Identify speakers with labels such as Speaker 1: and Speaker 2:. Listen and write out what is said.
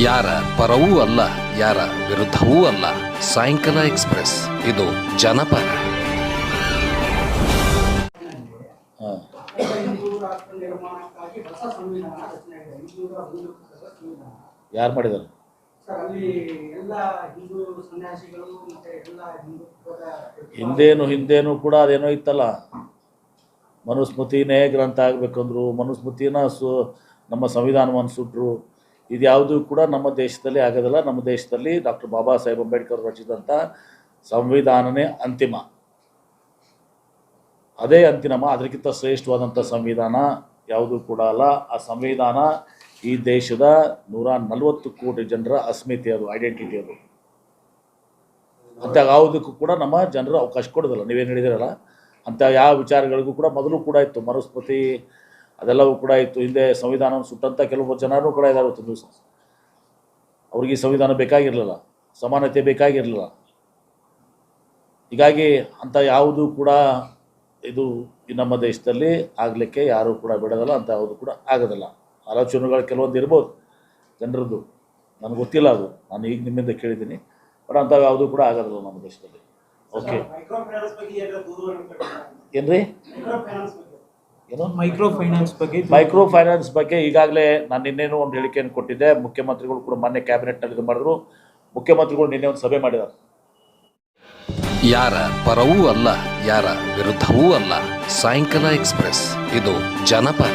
Speaker 1: ಯಾರ ಪರವೂ ಅಲ್ಲ ಯಾರ ವಿರುದ್ಧವೂ ಅಲ್ಲ. ಸಾಯಂಕಾಲ ಎಕ್ಸ್ಪ್ರೆಸ್ ಇದು ಜನಪರ.
Speaker 2: ಯಾರು ಮಾಡಿದ್ದಾರೆ
Speaker 3: ಸರ್ ಅಲ್ಲಿ ಎಲ್ಲ ಹಿಂದೂ ಸನ್ಯಾಸಿಗಳು ಮತ್ತೆ ಎಲ್ಲ ಹಿಂದುತ್ವದ
Speaker 2: ಹಿಂದೇನು ಹಿಂದೇನು ಕೂಡ ಅದೇನೋ ಇತ್ತಲ್ಲ. ಮನುಸ್ಮೃತಿನೇ ಗ್ರಂಥ ಆಗಬೇಕಂದ್ರು ಮನುಸ್ಮೃತಿನ ಸು ನಮ್ಮ ಸಂವಿಧಾನವನ್ನು ಸುಟ್ಟರು ಇದ್ಯಾವುದೂ ಕೂಡ ನಮ್ಮ ದೇಶದಲ್ಲಿ ಆಗೋದಿಲ್ಲ. ನಮ್ಮ ದೇಶದಲ್ಲಿ ಡಾಕ್ಟರ್ ಬಾಬಾ ಸಾಹೇಬ್ ಅಂಬೇಡ್ಕರ್ ರಚಿಸಿದಂಥ ಸಂವಿಧಾನನೇ ಅಂತಿಮ. ಅದೇ ಅಂತಿಮ, ಅದಕ್ಕಿಂತ ಶ್ರೇಷ್ಠವಾದಂಥ ಸಂವಿಧಾನ ಯಾವುದೂ ಕೂಡ ಅಲ್ಲ. ಆ ಸಂವಿಧಾನ ಈ ದೇಶದ ನೂರ ನಲವತ್ತು ಕೋಟಿ ಜನರ ಅಸ್ಮಿತೆ ಅದು ಐಡೆಂಟಿಟಿ ಅದು. ಅಂತ ಯಾವುದಕ್ಕೂ ಕೂಡ ನಮ್ಮ ಜನರು ಅವಕಾಶ ಕೊಡೋದಿಲ್ಲ. ನೀವೇನು ಹೇಳಿದಿರಲ್ಲ ಅಂತ ಯಾವ ವಿಚಾರಗಳಿಗೂ ಕೂಡ ಮೊದಲು ಕೂಡ ಇತ್ತು. ಮನುಸ್ಮೃತಿ ಅದೆಲ್ಲವೂ ಕೂಡ ಇತ್ತು. ಹಿಂದೆ ಸಂವಿಧಾನವನ್ನು ಸುಟ್ಟಂಥ ಕೆಲವು ಜನರು ಕೂಡ ಇದ್ದಾರೆ ಇವತ್ತು ದಿವಸ. ಅವ್ರಿಗೆ ಈ ಸಂವಿಧಾನ ಬೇಕಾಗಿರಲಿಲ್ಲ. ಸಮಾನತೆ ಬೇಕಾಗಿರಲಿಲ್ಲ. ಹೀಗಾಗಿ ಅಂಥ ಯಾವುದು ಕೂಡ ಇದು ನಮ್ಮ ದೇಶದಲ್ಲಿ ಆಗಲಿಕ್ಕೆ ಯಾರೂ ಕೂಡ ಬಿಡೋದಲ್ಲ ಅಂತ ಯಾವುದು ಕೂಡ ಆಗೋದಿಲ್ಲ. ಆಲೋಚನೆಗಳು ಕೆಲವೊಂದು ಇರ್ಬೋದು ಜನರದ್ದು. ನನಗೆ ಗೊತ್ತಿಲ್ಲ ಅದು. ನಾನು ಈಗ ನಿಮ್ಮಿಂದ ಕೇಳಿದ್ದೀನಿ. ಬಟ್ ಅಂಥವು ಯಾವುದೂ ಕೂಡ ಆಗೋದಿಲ್ಲ ನಮ್ಮ ದೇಶದಲ್ಲಿ. ಓಕೆ
Speaker 3: ಮೈಕ್ರೋ ಫೈನಾನ್ಸ್
Speaker 2: ಏನು?
Speaker 4: ಮೈಕ್ರೋ ಫೈನಾನ್ಸ್ ಬಗ್ಗೆ
Speaker 2: ಮೈಕ್ರೋ ಫೈನಾನ್ಸ್ ಬಗ್ಗೆ ಈಗಾಗಲೇ ನಾನು ನಿನ್ನೇನು ಒಂದು ಹೇಳಿಕೆಯನ್ನು ಕೊಟ್ಟಿದ್ದೆ. ಮುಖ್ಯಮಂತ್ರಿಗಳು ಕೂಡ ಮೊನ್ನೆ ಕ್ಯಾಬಿನೆಟ್ನಲ್ಲಿ ಇದು ಮಾಡಿದ್ರು. ಮುಖ್ಯಮಂತ್ರಿಗಳು ನಿನ್ನೆ ಒಂದು ಸಭೆ ಮಾಡಿದ್ದಾರೆ.
Speaker 1: ಯಾರ ಪರವೂ ಅಲ್ಲ ಯಾರ ವಿರುದ್ಧವೂ ಅಲ್ಲ. ಸಾಯಂಕಾಲ ಎಕ್ಸ್ಪ್ರೆಸ್ ಇದು ಜನಪರ.